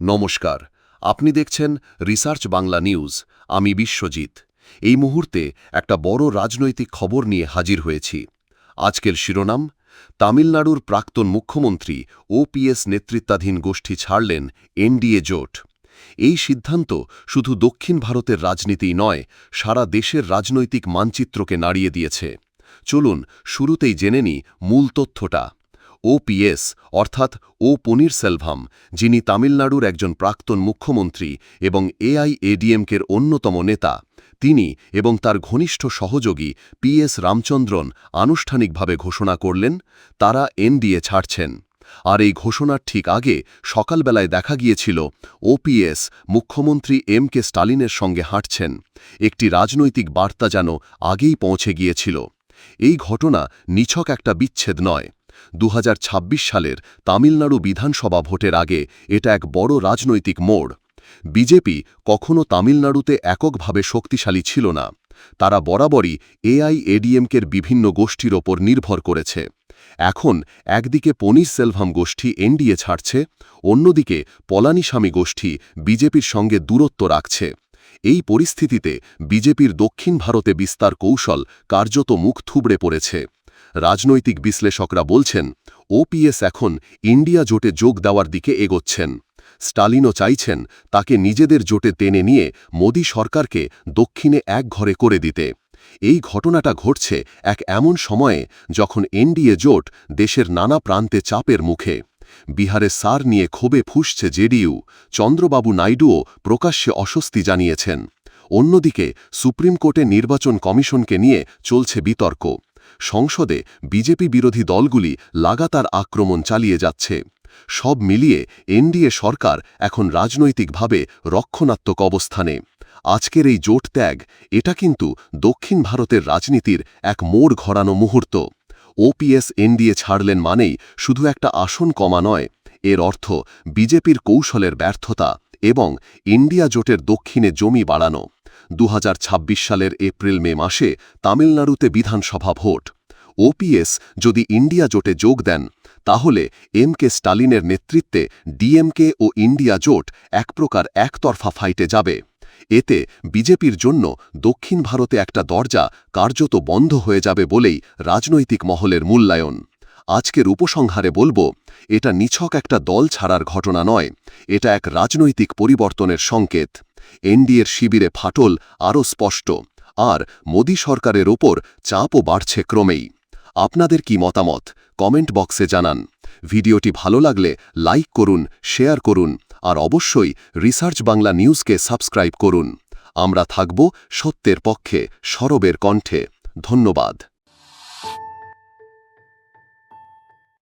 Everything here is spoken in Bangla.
নমস্কার। আপনি দেখছেন রিসার্চ বাংলা নিউজ। আমি বিশ্বজিৎ। এই মুহূর্তে একটা বড় রাজনৈতিক খবর নিয়ে হাজির হয়েছি। আজকের শিরোনাম, তামিলনাড়ুর প্রাক্তন মুখ্যমন্ত্রী ওপিএস নেতৃত্বাধীন গোষ্ঠী ছাড়লেন এনডিএ জোট। এই সিদ্ধান্ত শুধু দক্ষিণ ভারতের রাজনীতিই নয়, সারা দেশের রাজনৈতিক মানচিত্রকে নাড়িয়ে দিয়েছে। চলুন শুরুতেই জেনে নি মূল তথ্যটা। ওপিএস অর্থাৎ ও পনিরসেলভাম যিনি তামিলনাড়ুর একজন প্রাক্তন মুখ্যমন্ত্রী এবং এআইএডিএমকের অন্যতম নেতা। তিনি এবং তার ঘনিষ্ঠ সহযোগী পিএস রামচন্দ্রন আনুষ্ঠানিকভাবে ঘোষণা করলেন, তারা এনডিএ ছাড়ছেন। আর এই ঘোষণার ঠিক আগে সকালবেলায় দেখা গিয়েছিল ওপিএস মুখ্যমন্ত্রী এম কে স্টালিনের সঙ্গে হাঁটছেন। একটি রাজনৈতিক বার্তা যেন আগেই পৌঁছে গিয়েছিল। এই ঘটনা নিছক একটা বিচ্ছেদ নয়। দু হাজার ছাব্বিশ সালের তামিলনাড়ু বিধানসভা ভোটের আগে এটা এক বড় রাজনৈতিক মোড়। বিজেপি কখনও তামিলনাড়ুতে এককভাবে শক্তিশালী ছিল না। তারা বরাবরই এআইএডিএমকের বিভিন্ন গোষ্ঠীর ওপর নির্ভর করেছে। এখন একদিকে পনিরসেলভাম গোষ্ঠী এনডিএ ছাড়ছে, অন্যদিকে পলানিস্বামী গোষ্ঠী বিজেপির সঙ্গে দূরত্ব রাখছে। এই পরিস্থিতিতে বিজেপির দক্ষিণ ভারতে বিস্তার কৌশল কার্যত মুখ থুবড়ে পড়েছে। রাজনৈতিক বিশ্লেষকরা বলছেন ওপিএস এখন ইন্ডিয়া জোটে যোগ দেওয়ার দিকে এগোচ্ছেন। স্টালিনও চাইছেন তাকে নিজেদের জোটে টেনে নিয়ে মোদী সরকারকে দক্ষিণে এক ঘরে করে দিতে। এই ঘটনাটা ঘটছে এক এমন সময়ে যখন এনডিএ জোট দেশের নানা প্রান্তে চাপের মুখে। বিহারে সার নিয়ে ক্ষোভে ফুসছে জেডিইউ চন্দ্রবাবু নাইডুও প্রকাশ্যে অস্বস্তি জানিয়েছেন। অন্যদিকে সুপ্রিম কোর্টে নির্বাচন কমিশনকে নিয়ে চলছে বিতর্ক। সংসদে বিজেপি বিরোধী দলগুলি লাগাতার আক্রমণ চালিয়ে যাচ্ছে। সব মিলিয়ে এনডিএ সরকার এখন রাজনৈতিকভাবে রক্ষণাত্মক অবস্থানে। আজকের এই জোট ত্যাগ, এটা কিন্তু দক্ষিণ ভারতের রাজনীতির এক মোড় ঘরানো মুহূর্ত। ওপিএস এনডিএ ছাড়লেন মানেই শুধু একটা আসন কমা নয়, এর অর্থ বিজেপির কৌশলের ব্যর্থতা এবং ইন্ডিয়া জোটের দক্ষিণে জমি বাড়ানো। দু হাজার ছাব্বিশ সালের এপ্রিল মে মাসে তামিলনাড়ুতে বিধানসভা ভোট। ওপিএস যদি ইন্ডিয়া জোটে যোগ দেন, তাহলে এম কে স্টালিনের নেতৃত্বে ডিএমকে ও ইন্ডিয়া জোট এক প্রকার একতরফা ফাইটে যাবে। এতে বিজেপির জন্য দক্ষিণ ভারতে একটা দরজা কার্যত বন্ধ হয়ে যাবে বলেই রাজনৈতিক মহলের মূল্যায়ন। আজকের উপসংহারে বলব, এটা নিছক একটা দল ছাড়ার ঘটনা নয়, এটা এক রাজনৈতিক পরিবর্তনের সংকেত। এনডিএর শিবিরে ফাটল আরও স্পষ্ট, আর মোদী সরকারের ওপর চাপও বাড়ছে ক্রমেই। আপনাদের কি মতামত? কমেন্ট বক্সে জানান। ভিডিওটি ভালো লাগলে লাইক করুন, শেয়ার করুন, আর অবশ্যই রিসার্চ বাংলা নিউজকে সাবস্ক্রাইব করুন। আমরা থাকব সত্যের পক্ষে, সরবের কণ্ঠে। ধন্যবাদ।